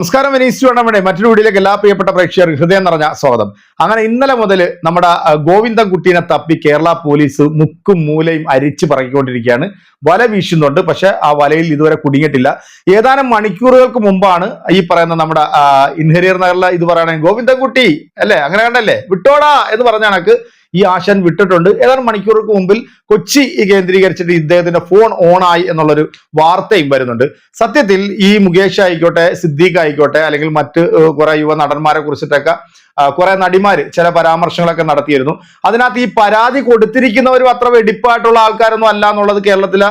നമസ്കാരം വിനീസ് ചൂണ്ടമ്മയുടെ മറ്റൊരു വീഡിയോയിലേക്ക് എല്ലാ പ്രിയപ്പെട്ട പ്രേക്ഷകർ ഹൃദയം നിറഞ്ഞ സ്വാഗതം. അങ്ങനെ ഇന്നലെ മുതൽ നമ്മുടെ ഗോവിന്ദൻ ഗോവിന്ദൻകുട്ടീനെ തപ്പി കേരള പോലീസ് മുക്കും മൂലയും അരിച്ചു പറക്കിക്കൊണ്ടിരിക്കുകയാണ്. വല വീശുന്നുണ്ട് പക്ഷെ ആ വലയിൽ ഇതുവരെ കുടുങ്ങിയിട്ടില്ല. ഏതാനും മണിക്കൂറുകൾക്ക് മുമ്പാണ് ഈ പറയുന്ന നമ്മുടെ ഇൻഹരിയർ നഗറിലെ ഇത് പറയുകയാണെങ്കിൽ ഗോവിന്ദൻകുട്ടി അല്ലേ? അങ്ങനെ കണ്ടല്ലേ? വിട്ടോടാ എന്ന് പറഞ്ഞ കണക്ക് ഈ ആശാൻ വിട്ടിട്ടുണ്ട്. ഏതാനും മണിക്കൂറുകൾക്ക് മുമ്പിൽ കൊച്ചി കേന്ദ്രീകരിച്ചിട്ട് ഇദ്ദേഹത്തിന്റെ ഫോൺ ഓൺ ആയി എന്നുള്ളൊരു വാർത്തയും വരുന്നുണ്ട്. സത്യത്തിൽ ഈ മുകേഷ് ആയിക്കോട്ടെ സിദ്ദീഖ് ആയിക്കോട്ടെ അല്ലെങ്കിൽ മറ്റ് കുറെ യുവ നടന്മാരെ കുറിച്ചിട്ടൊക്കെ കുറെ നടിമാര് ചില പരാമർശങ്ങളൊക്കെ നടത്തിയിരുന്നു. അതിനകത്ത് ഈ പരാതി കൊടുത്തിരിക്കുന്നവരും അത്ര വെടിപ്പായിട്ടുള്ള ആൾക്കാരൊന്നും അല്ല എന്നുള്ളത് കേരളത്തിലെ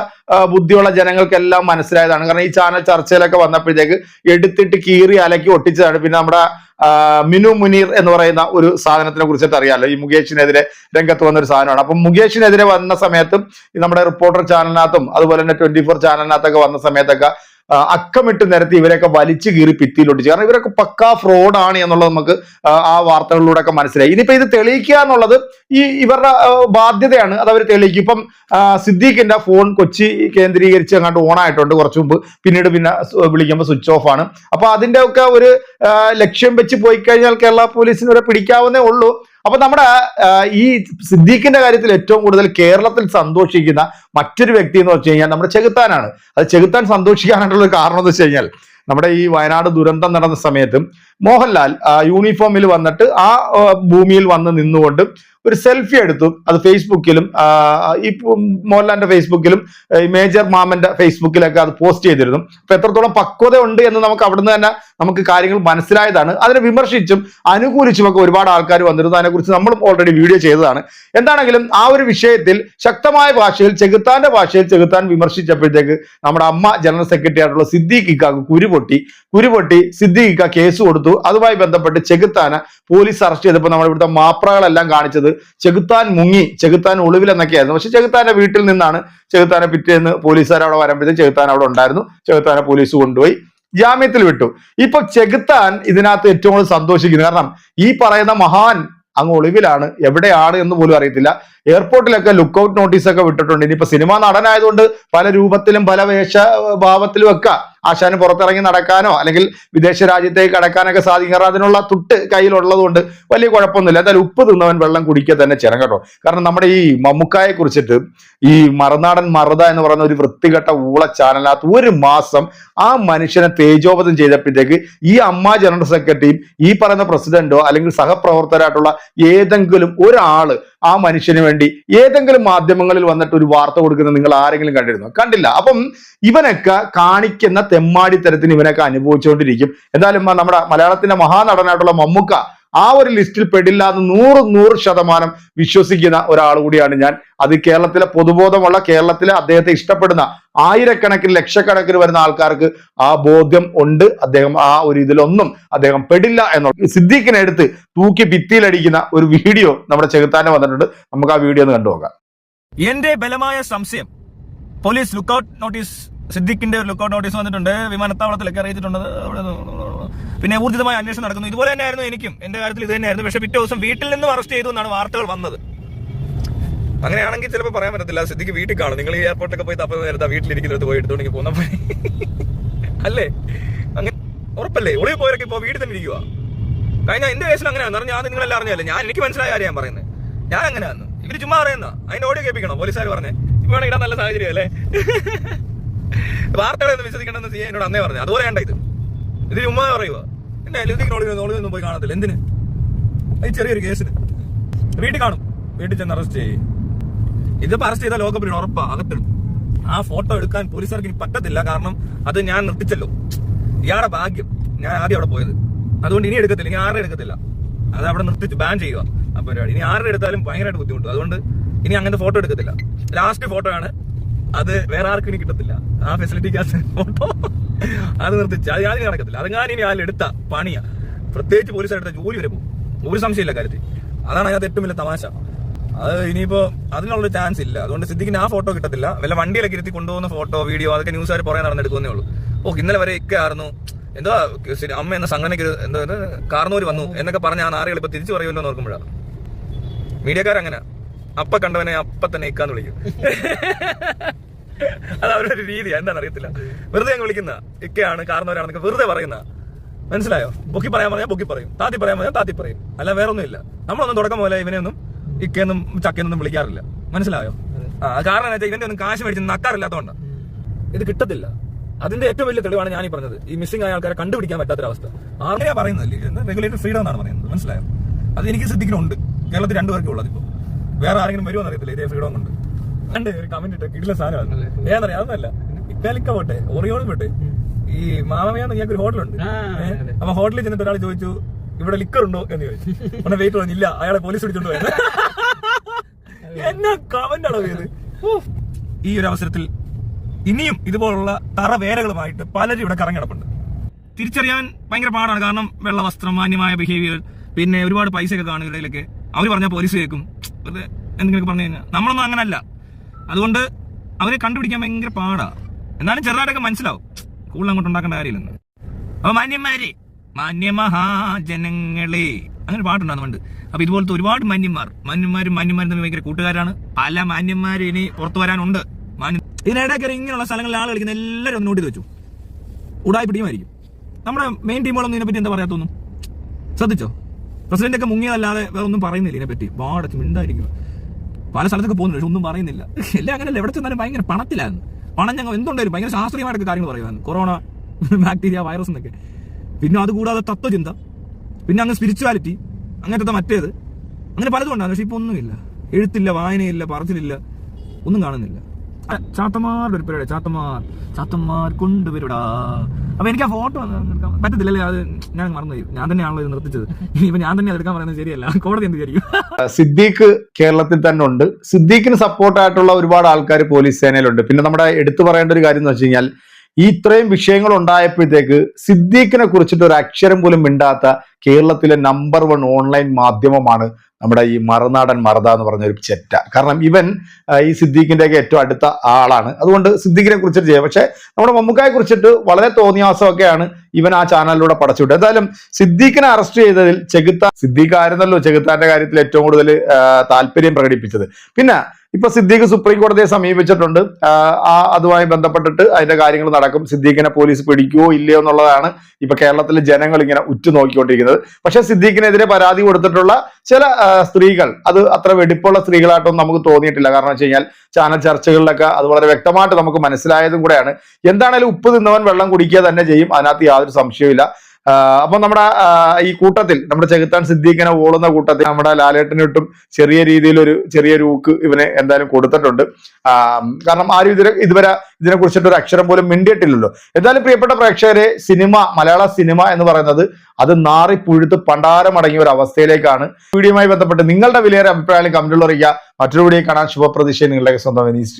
ബുദ്ധിയുള്ള ജനങ്ങൾക്കെല്ലാം മനസ്സിലായതാണ്. കാരണം ഈ ചാനൽ ചർച്ചയിലൊക്കെ വന്നപ്പോഴത്തേക്ക് എടുത്തിട്ട് കീറി അലക്കി ഒട്ടിച്ചതാണ്. പിന്നെ നമ്മുടെ മിനു മുനീർ എന്ന് പറയുന്ന ഒരു സാധനത്തിനെ കുറിച്ചിട്ട് അറിയാമല്ലോ ഈ മുകേഷിനെതിരെ രംഗത്ത് വന്ന ഒരു സാധനമാണ്. അപ്പം മുകേഷിനെതിരെ വന്ന സമയത്തും നമ്മുടെ റിപ്പോർട്ടർ ചാനലിനകത്തും അതുപോലെ തന്നെ ട്വന്റി ഫോർ ചാനലിനകത്തൊക്കെ വന്ന സമയത്തൊക്കെ അക്കമിട്ട് നിരത്തി ഇവരെയൊക്കെ വലിച്ചു കീറി ഭിത്തിയിലൊട്ടിച്ച്. കാരണം ഇവരൊക്കെ പക്കാ ഫ്രോഡാണ് എന്നുള്ളത് നമുക്ക് ആ, വാർത്തകളിലൂടെ ഒക്കെ മനസ്സിലായി. ഇനിയിപ്പോ ഇത് തെളിയിക്കുക എന്നുള്ളത് ഈ ഇവരുടെ ബാധ്യതയാണ്. അത് അവർ തെളിയിക്കും. ഇപ്പം സിദ്ദീഖിന്റെ ഫോൺ കൊച്ചി കേന്ദ്രീകരിച്ച് അങ്ങോട്ട് ഓൺ ആയിട്ടുണ്ട് കുറച്ച് മുമ്പ്. പിന്നീട് പിന്നെ വിളിക്കുമ്പോൾ സ്വിച്ച് ഓഫ് ആണ്. അപ്പൊ അതിന്റെ ഒക്കെ ഒരു ലക്ഷ്യം വെച്ച് പോയി കഴിഞ്ഞാൽ കേരള പോലീസിന് ഇവരെ പിടിക്കാവുന്നേ ഉള്ളൂ. അപ്പൊ നമ്മുടെ ഈ സിദ്ദീഖിന്റെ കാര്യത്തിൽ ഏറ്റവും കൂടുതൽ കേരളത്തിൽ സന്തോഷിക്കുന്ന മറ്റൊരു വ്യക്തി എന്ന് വെച്ച് കഴിഞ്ഞാൽ നമ്മുടെ ചെകുത്താനാണ്. അത് ചെകുത്താൻ സന്തോഷിക്കാനായിട്ടുള്ള കാരണം എന്ന് വെച്ച് കഴിഞ്ഞാൽ നമ്മുടെ ഈ വയനാട് ദുരന്തം നടന്ന സമയത്തും മോഹൻലാൽ യൂണിഫോമിൽ വന്നിട്ട് ആ, ഭൂമിയിൽ വന്ന് നിന്നുകൊണ്ട് ഒരു സെൽഫി എടുത്തു. അത് ഫേസ്ബുക്കിലും ഈ മോഹൻലാലിന്റെ ഫേസ്ബുക്കിലും മേജർ മാമന്റെ ഫേസ്ബുക്കിലൊക്കെ അത് പോസ്റ്റ് ചെയ്തിരുന്നു. അപ്പൊ എത്രത്തോളം പക്വത ഉണ്ട് എന്ന് നമുക്ക് അവിടുന്ന് തന്നെ നമുക്ക് കാര്യങ്ങൾ മനസ്സിലായതാണ്. അതിനെ വിമർശിച്ചും അനുകൂലിച്ചും ഒക്കെ ഒരുപാട് ആൾക്കാർ വന്നിരുന്നു. അതിനെക്കുറിച്ച് നമ്മളും ഓൾറെഡി വീഡിയോ ചെയ്തതാണ്. എന്താണെങ്കിലും ആ ഒരു വിഷയത്തിൽ ശക്തമായ ഭാഷയിൽ ചെകുത്താന്റെ ഭാഷയിൽ ചെകുത്താൻ വിമർശിച്ചപ്പോഴത്തേക്ക് നമ്മുടെ അമ്മ ജനറൽ സെക്രട്ടറി ആയിട്ടുള്ള സിദ്ദീഖ് ഇക്കാക്ക് കുരുപൊട്ടി കുരുപൊട്ടി സിദ്ദീഖ് കേസ് കൊടുത്തു. അതുമായി ബന്ധപ്പെട്ട് ചെകുത്താനെ പോലീസ് അറസ്റ്റ് ചെയ്തപ്പോൾ നമ്മുടെ ഇവിടുത്തെ മാപ്രകളെല്ലാം കാണിച്ചത് ചെകുത്താൻ മുങ്ങി ചെകുത്താൻ ഒളിവിൽ എന്നൊക്കെയായിരുന്നു. പക്ഷെ ചെകുത്താന്റെ വീട്ടിൽ നിന്നാണ് ചെകുത്താനെ പിറ്റേന്ന് പോലീസുകാർ അവിടെ വരുമ്പോഴത്തേക്ക് ചെകുത്താൻ അവിടെ ഉണ്ടായിരുന്നു. ചെകുത്താനെ പോലീസ് കൊണ്ടുപോയി. ജാമ്യത്തിൽ വിട്ടു. ഇപ്പൊ ചെകുത്താൻ ഇതിനകത്ത് ഏറ്റവും കൂടുതൽ സന്തോഷിക്കുന്നു. കാരണം ഈ പറയുന്ന മഹാൻ അങ്ങ് ഒളിവിലാണ്. എവിടെയാണ് എന്ന് പോലും അറിയത്തില്ല. എയർപോർട്ടിലൊക്കെ ലുക്കൌട്ട് നോട്ടീസ് ഒക്കെ വിട്ടിട്ടുണ്ട്. ഇനിയിപ്പോ സിനിമാ നടനായതുകൊണ്ട് പല രൂപത്തിലും പല വേഷ ഭാവത്തിലും ഒക്കെ ആശാന് പുറത്തിറങ്ങി നടക്കാനോ അല്ലെങ്കിൽ വിദേശ രാജ്യത്തേക്ക് കടക്കാനൊക്കെ സാധിക്കും കാരണം അതിനുള്ള തുട്ട് കയ്യിലുള്ളതുകൊണ്ട് വലിയ കുഴപ്പമൊന്നുമില്ല. എന്തായാലും ഉപ്പ് തിന്നവൻ വെള്ളം കുടിക്കുക തന്നെ ചെയ്യണം കേട്ടോ. കാരണം നമ്മുടെ ഈ മമ്മുക്കായെ കുറിച്ചിട്ട് ഈ മറുനാടൻ മറുത എന്ന് പറയുന്ന ഒരു വൃത്തികെട്ട ഊള ചാനലിനകത്ത് ഒരു മാസം ആ മനുഷ്യനെ തേജോപതം ചെയ്തപ്പോഴത്തേക്ക് ഈ അമ്മ ജനറൽ സെക്രട്ടറിയും ഈ പറയുന്ന പ്രസിഡന്റോ അല്ലെങ്കിൽ സഹപ്രവർത്തകരായിട്ടുള്ള ഏതെങ്കിലും ഒരാൾ ആ മനുഷ്യന് വേണ്ടി ഏതെങ്കിലും മാധ്യമങ്ങളിൽ വന്നിട്ട് ഒരു വാർത്ത കൊടുക്കുന്നത് നിങ്ങൾ ആരെങ്കിലും കണ്ടിരുന്നോ? കണ്ടില്ല. അപ്പം ഇവനൊക്കെ കാണിക്കുന്ന തെമ്മാടിത്തരത്തിന് ഇവനൊക്കെ അനുഭവിച്ചുകൊണ്ടിരിക്കും. എന്തായാലും നമ്മുടെ മലയാളത്തിന്റെ മഹാനടനായിട്ടുള്ള മമ്മൂക്ക ആ ഒരു ലിസ്റ്റിൽ പെടില്ല എന്ന് നൂറ് നൂറ് ശതമാനം വിശ്വസിക്കുന്ന ഒരാൾ കൂടിയാണ് ഞാൻ. അത് കേരളത്തിലെ പൊതുബോധമുള്ള കേരളത്തിലെ അദ്ദേഹത്തെ ഇഷ്ടപ്പെടുന്ന ആയിരക്കണക്കിന് ലക്ഷക്കണക്കിന് വരുന്ന ആൾക്കാർക്ക് ആ ബോധ്യം ഉണ്ട്. അദ്ദേഹം ആ ഒരു ഇതിലൊന്നും അദ്ദേഹം പെടില്ല എന്നുള്ള സിദ്ദീഖിനെ എടുത്ത് തൂക്കി ഭിത്തിയിലടിക്കുന്ന ഒരു വീഡിയോ നമ്മുടെ ചെകുത്താനെ വന്നിട്ടുണ്ട്. നമുക്ക് ആ വീഡിയോ ഒന്ന് കണ്ടുപോകാം എന്റെ ബലമായ സംശയം പോലീസ് ലുക്കൌട്ട് നോട്ടീസ് സിദ്ദിഖിന്റെ ഒരു ലുക്കൌട്ട് നോട്ടീസ് വന്നിട്ടുണ്ട്. വിമാനത്താവളത്തിലൊക്കെ അറിയിച്ചിട്ടുണ്ട്. പിന്നെ ഊർജിതമായ അന്വേഷണം നടക്കുന്നു. ഇതുപോലെ തന്നെയായിരുന്നു എനിക്കും. എന്റെ കാര്യത്തിൽ ഇത് തന്നെയായിരുന്നു. പക്ഷെ പിറ്റേ ദിവസം വീട്ടിൽ നിന്നും അറസ്റ്റ് ചെയ്തു എന്നാണ് വാർത്തകൾ വന്നത്. അങ്ങനെയാണെങ്കിൽ ചിലപ്പോൾ പറയാൻ പറ്റത്തില്ല. സിദ്ധിക്ക് വീട്ടിൽ കാണും. നിങ്ങൾ ഈ എയർപോർട്ടൊക്കെ പോയി തപ്പ നേരത്തെ വീട്ടിലിരിക്കുന്നത് പോയി എടുത്തോണ്ടെങ്കിൽ പോകുന്ന പോലെ അല്ലേ? അങ്ങനെ ഉറപ്പല്ലേ? ഒളിവ് പോയവരൊക്കെ ഇപ്പോൾ വീട്ടിൽ തന്നെ ഇരിക്കുക കഴിഞ്ഞ എന്റെ കേസിൽ അങ്ങനെയാണ് പറഞ്ഞാൽ ഞാൻ നിങ്ങളെല്ലാം അറിഞ്ഞല്ലേ ഞാൻ എനിക്ക് മനസ്സിലായ കാര്യം ഞാൻ പറയുന്നത്. ഞാൻ അങ്ങനെയാണ് ഇവർ ചുമ്മാ പറയുന്ന അതിന്റെ ഓഡിയോ കേൾപ്പിക്കണം? പോലീസുകാർ പറഞ്ഞേ. ഇപ്പൊ വേണം ഇടാൻ നല്ല സാഹചര്യം അല്ലേ? വാർത്തകളൊന്നും വിശ്വസിക്കണമെന്ന് സി എന്നോട് അന്നേ പറഞ്ഞു. അതുപോലെ വേണ്ട ഇത്. ഇത് ഉമ്മ പറയുക എന്നെ ലതിക്കിനോട് ഒളിവൊന്നും പോയി കാണത്തില്ല. എന്തിന്? ഈ ചെറിയൊരു കേസിന് വീട്ടിൽ കാണും. വീട്ടിൽ ചെന്ന് അറസ്റ്റ് ചെയ്യും. ഇതിപ്പോ അറസ്റ്റ് ചെയ്താൽ ലോകപ്പിന് ഉറപ്പാ അകത്തിടും. ആ ഫോട്ടോ എടുക്കാൻ പോലീസുകാർക്ക് ഇനി പറ്റത്തില്ല. കാരണം അത് ഞാൻ നിർത്തിച്ചല്ലോ. ഇയാളുടെ ഭാഗ്യം. ഞാൻ ആദ്യം അവിടെ പോയത്. അതുകൊണ്ട് ഇനി എടുക്കത്തില്ല. ഇനി ആരുടെ എടുക്കത്തില്ല. അത് അവിടെ നിർത്തിച്ച് ബാൻ ചെയ്യുക ആ പരിപാടി. ഇനി ആരുടെ എടുത്താലും ഭയങ്കരമായിട്ട് ബുദ്ധിമുട്ടും. അതുകൊണ്ട് ഇനി അങ്ങനത്തെ ഫോട്ടോ എടുക്കത്തില്ല. ലാസ്റ്റ് ഫോട്ടോ ആണ്. അത് വേറെ ആർക്കും ഇനി കിട്ടത്തില്ല. ആ ഫെസിലിറ്റിക്ക് ഫോട്ടോ അത് നിർത്തിച്ച്. അത് ആദ്യം നടക്കത്തില്ല അത് ഞാൻ ഇനി ആളെ എടുത്ത പണിയാ. പ്രത്യേകിച്ച് പോലീസ് എടുത്ത ജോലി വരെ പോകും. ഒരു സംശയമില്ല കാര്യത്തിൽ. അതാണ് അതിനകത്ത് ഏറ്റവും വലിയ തമാശ. അത് ഇനിയിപ്പോ അതിനുള്ളൊരു ചാൻസ് ഇല്ല. അതുകൊണ്ട് സിദ്ദിഖിന് ആ ഫോട്ടോ കിട്ടത്തില്ല. വല്ല വണ്ടിയിലൊക്കെ ഇരുത്തി കൊണ്ടുപോകുന്ന ഫോട്ടോ വീഡിയോ അതൊക്കെ ന്യൂസ് ന്യൂസുകാർ പുറകെ നടന്നെടുക്കുന്നേ ഉള്ളൂ. ഓ ഇന്നലെ വരെ ഒക്കെ ആയിരുന്നു. എന്തോ അമ്മ എന്ന സംഘടനയ്ക്ക് എന്തോ കാർന്നൂര് വന്നു എന്നൊക്കെ പറഞ്ഞ ആ നാറുകൾ ഇപ്പൊ തിരിച്ചു പറയുമല്ലോ എന്ന് ഓർക്കുമ്പോഴാണ്. മീഡിയക്കാരങ്ങനെ. അപ്പ കണ്ടവനെ അപ്പ തന്നെ ഇക്കാന്ന് വിളിക്കും. അത് അവരൊരു രീതിയാ രീതി എന്താണെന്ന് അറിയത്തില്ല വെറുതെ അങ്ങ് വിളിക്കുന്ന ഇക്കയാണ് കാരണവരാണെന്നൊക്കെ വെറുതെ പറയുന്ന. മനസ്സിലായോ? ബുക്കി പറയാൻ പറഞ്ഞാൽ ബുക്കി പറയും. താത്തി പറയാൻ പറഞ്ഞാൽ താത്തി പറയും. അല്ല വേറെ ഒന്നുമില്ല നമ്മളൊന്നും തുടക്കം പോലെ ഇവനെ ഒന്നും ചക്കയൊന്നും വിളിക്കാറില്ല. മനസ്സിലായോ? ആ കാരണം എന്താ ഇവന്റെ ഒന്നും കാശ് മേടിച്ച് നക്കാറില്ലാത്തതുകൊണ്ട് ഇത് കിട്ടത്തില്ല. അതിന്റെ ഏറ്റവും വലിയ തെളിവാണ് ഞാൻ ഈ പറഞ്ഞത്. ഈ മിസ്സിംഗ് ആയ ആൾക്കാരെ കണ്ടുപിടിക്കാൻ പറ്റാത്ത പറ്റാത്തൊരവസ്ഥ. ആർക്കെയാ പറയുന്നില്ലേ റെഗുലേറ്റർ ഫ്രീഡം എന്നാണ് പറയുന്നത്. മനസ്സിലായോ? അത് എനിക്ക് ശ്രദ്ധിക്കുന്നുണ്ട് കേരളത്തിൽ രണ്ടുപേർക്കുള്ളത് ഇപ്പോൾ വേറെ ആരെങ്കിലും വരുമോ എന്നറിയത്തില്ല. ഇതേ ഫ്രീഡം കൊണ്ട്. രണ്ട് ഒരു കമന്റ് ഇട്ട് കിടില സാധനം ഏതറിയാം അതൊന്നല്ല. ഇറ്റാലിക്ക പോട്ടെ ഒറിയോണും പോട്ടെ. ഈ മാമയാന്ന് ഞങ്ങൾക്ക് ഒരു ഹോട്ടലുണ്ട്. അപ്പൊ ഹോട്ടലിൽ ചെന്നിട്ട് ഒരാൾ ചോദിച്ചു ഇവിടെ ലിക്കർ ഉണ്ടോ? എന്ന് ചോദിച്ചു. ഉടനെ വെയിറ്റ് പറഞ്ഞു ഇല്ല അയാളെ പോലീസ് പിടിച്ചോണ്ട് പോയത്. എന്നാ കമന്റ് ആണോ ഇത്. ഈ ഒരു അവസരത്തിൽ ഇനിയും ഇതുപോലുള്ള തറവേരകളുമായിട്ട് പലരും ഇവിടെ കറങ്ങിടപ്പുണ്ട് തിരിച്ചറിയാൻ ഭയങ്കര പാടാണ്. കാരണം വെള്ള വസ്ത്രം മാന്യമായ ബിഹേവിയർ പിന്നെ ഒരുപാട് പൈസയൊക്കെ കാണും ഇടയിലൊക്കെ. അവർ പറഞ്ഞാൽ പോലീസ് കേൾക്കും. എന്തെങ്കിലുമൊക്കെ പറഞ്ഞു കഴിഞ്ഞാൽ നമ്മളൊന്നും അങ്ങനല്ല. അതുകൊണ്ട് അവരെ കണ്ടുപിടിക്കാൻ ഭയങ്കര പാടാ. എന്നാലും ചെറുതായിട്ടൊക്കെ മനസ്സിലാവും. കൂടുതൽ അങ്ങോട്ട് ഉണ്ടാക്കേണ്ട കാര്യമില്ലെന്ന്. അപ്പൊ മാന്യന്മാരെ മാന്യമഹാജനങ്ങളെ. അങ്ങനെ പാട്ടുണ്ടാകും പണ്ട്. അപ്പൊ ഇതുപോലത്തെ ഒരുപാട് മാന്യന്മാർ മാന്യന്മാരും മാന്യന്മാരും തമ്മിൽ ഭയങ്കര കൂട്ടുകാരാണ്. പല മാന്യന്മാരും ഇനി പുറത്തു വരാനുണ്ട്. ഇതിനിടയ്ക്ക് ഇങ്ങനെയുള്ള സ്ഥലങ്ങളിൽ ആൾ കളിക്കുന്ന എല്ലാവരും ഒന്ന് നോട്ടി വെച്ചു. ഉടായി പിടിയുമായിരിക്കും നമ്മുടെ മെയിൻ ടീമുകളൊന്നും ഇതിനെപ്പറ്റി എന്താ പറയാത്തൊന്നും? ശ്രദ്ധിച്ചോ? പ്രസിഡന്റ് ഒക്കെ മുങ്ങിയതല്ലാതെ വേറെ ഒന്നും പറയുന്നില്ല ഇതിനെപ്പറ്റി. വാടച്ച് മിണ്ടായിരിക്കും പല സ്ഥലത്തൊക്കെ പോകുന്നില്ല പക്ഷെ ഒന്നും പറയുന്നില്ല. എല്ലാം അങ്ങനെ എവിടെ ചെന്നാലും ഭയങ്കര പണത്തിലായിരുന്നു പണം ഞങ്ങൾ എന്തുണ്ടായിരുന്നു ഭയങ്കര ശാസ്ത്രീയമായിട്ടൊക്കെ കാര്യങ്ങൾ പറയുമായിരുന്നു കൊറോണ ബാക്ടീരിയ വൈറസ് എന്നൊക്കെ. പിന്നെ അതുകൂടാതെ തത്വചിന്ത പിന്നെ അങ്ങ് സ്പിരിച്വാലിറ്റി അങ്ങനത്തെ മറ്റേത്. അങ്ങനെ പലതും ഉണ്ടായിരുന്നു പക്ഷെ ഇപ്പൊ ഒന്നുമില്ല. എഴുത്തില്ല വായനയില്ല പറച്ചിലില്ല ഒന്നും കാണുന്നില്ല. ചാത്തമാരുടെ ഒരു പരിപാടി ചാത്തമാർ ചാത്തമാർ കൊണ്ടുവരുടാ. അപ്പൊ എനിക്ക് ആ ഫോട്ടോ പറ്റത്തില്ലല്ലേ? അത് ഞാൻ മറന്നുപോയി ഞാൻ തന്നെയാണല്ലോ ഇത് നിർത്തിച്ചത്. ഇനിയിപ്പോ ഞാൻ തന്നെ എടുക്കാൻ പറയുന്നത് ശരിയല്ല. കോടതി എന്ത് വിചാരിക്കും സിദ്ദീഖ് കേരളത്തിൽ തന്നെ ഉണ്ട്. സിദ്ദീഖിന് സപ്പോർട്ടായിട്ടുള്ള ഒരുപാട് ആൾക്കാർ പോലീസ് സേനയിലുണ്ട്. പിന്നെ നമ്മുടെ എടുത്തു പറയേണ്ട ഒരു കാര്യം എന്ന് വെച്ച് കഴിഞ്ഞാൽ ഇത്രയും വിഷയങ്ങൾ ഉണ്ടായപ്പോഴത്തേക്ക് സിദ്ദീഖിനെ കുറിച്ചിട്ട് ഒരു അക്ഷരം പോലും മിണ്ടാത്ത കേരളത്തിലെ നമ്പർ വൺ ഓൺലൈൻ മാധ്യമമാണ് നമ്മുടെ ഈ മറുനാടൻ മറദ എന്ന് പറഞ്ഞ ഒരു ചെറ്റ. കാരണം ഇവൻ ഈ സിദ്ദീഖിന്റെ ഒക്കെ ഏറ്റവും അടുത്ത ആളാണ്. അതുകൊണ്ട് സിദ്ദീഖിനെ കുറിച്ചിട്ട് ചെയ്യാം. പക്ഷെ നമ്മുടെ മമ്മൂക്കായെ കുറിച്ചിട്ട് വളരെ തോന്നിയാസമൊക്കെയാണ് ഇവൻ ആ ചാനലിലൂടെ പടച്ചുവിട്ടത്. എന്തായാലും സിദ്ദീഖിനെ അറസ്റ്റ് ചെയ്തതിൽ ചെകുത്താൻ സിദ്ദീഖ് ആയിരുന്നല്ലോ ചെകുത്താന്റെ കാര്യത്തിൽ ഏറ്റവും കൂടുതൽ താല്പര്യം പ്രകടിപ്പിച്ചത്. പിന്നെ ഇപ്പൊ സിദ്ദീഖ് സുപ്രീം കോടതിയെ സമീപിച്ചിട്ടുണ്ട്. ആ, അതുമായി ബന്ധപ്പെട്ടിട്ട് അതിന്റെ കാര്യങ്ങൾ നടക്കും. സിദ്ദീഖിനെ പോലീസ് പിടിക്കുവോ ഇല്ലയോ എന്നുള്ളതാണ് ഇപ്പൊ കേരളത്തിലെ ജനങ്ങൾ ഇങ്ങനെ ഉറ്റുനോക്കിക്കൊണ്ടിരിക്കുന്നത്. പക്ഷെ സിദ്ദീഖിനെതിരെ പരാതി കൊടുത്തിട്ടുള്ള ചില സ്ത്രീകൾ അത് അത്ര വെടിപ്പുള്ള സ്ത്രീകളായിട്ടൊന്നും നമുക്ക് തോന്നിയിട്ടില്ല. കാരണം വെച്ച് കഴിഞ്ഞാൽ ചാനൽ ചർച്ചകളിലൊക്കെ അത് വളരെ വ്യക്തമായിട്ട് നമുക്ക് മനസ്സിലായതും കൂടെയാണ്. എന്താണേലും ഉപ്പ് തിന്നവൻ വെള്ളം കുടിക്കുക തന്നെ ചെയ്യും. അതിനകത്ത് യാതൊരു സംശയവുമില്ല. ആ, അപ്പൊ നമ്മുടെ ഈ കൂട്ടത്തിൽ നമ്മുടെ ചെകുത്താൻ സിദ്ദീഖിനെ ഓടുന്ന കൂട്ടത്തിൽ നമ്മുടെ ലാലേട്ടനിട്ടും ചെറിയ രീതിയിൽ ഒരു ചെറിയൊരു ഊക്ക് ഇവനെ എന്തായാലും കൊടുത്തിട്ടുണ്ട്. കാരണം ആരും ഇതിനെ ഇതുവരെ ഇതിനെ കുറിച്ചിട്ട് ഒരു അക്ഷരം പോലും മിണ്ടിയിട്ടില്ലല്ലോ. എന്തായാലും പ്രിയപ്പെട്ട പ്രേക്ഷകരെ സിനിമ മലയാള സിനിമ എന്ന് പറയുന്നത് അത് നാറി പുഴുത്ത് പണ്ടാരമടങ്ങിയ ഒരു അവസ്ഥയിലേക്കാണ്. വീഡിയോയുമായി ബന്ധപ്പെട്ട് നിങ്ങളുടെ വിലയേറെ അഭിപ്രായങ്ങൾ കമന്റുകൾ അറിയിക്കുക. മറ്റൊരു വീഡിയോ കാണാൻ ശുഭപ്രതീക്ഷ നിങ്ങളുടെ സ്വന്തം വിനീസ്